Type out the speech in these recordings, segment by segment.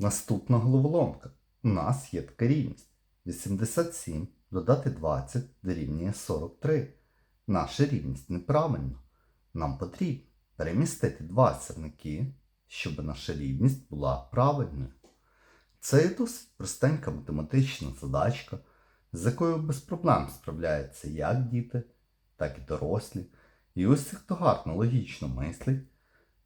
Наступна головоломка. У нас є така рівність. 87 додати 20 дорівнює 43. Наша рівність неправильна. Нам потрібно перемістити два сірники, щоб наша рівність була правильною. Це є досить простенька математична задачка, з якою без проблем справляються як діти, так і дорослі. І усі, хто гарно логічно мислить,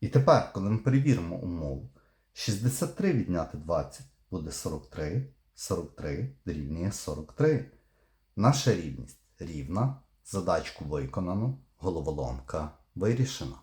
І тепер, коли ми перевіримо умову, 63 відняти 20 буде 43, 43 дорівнює 43. Наша рівність рівна, задачку виконано, головоломка вирішена.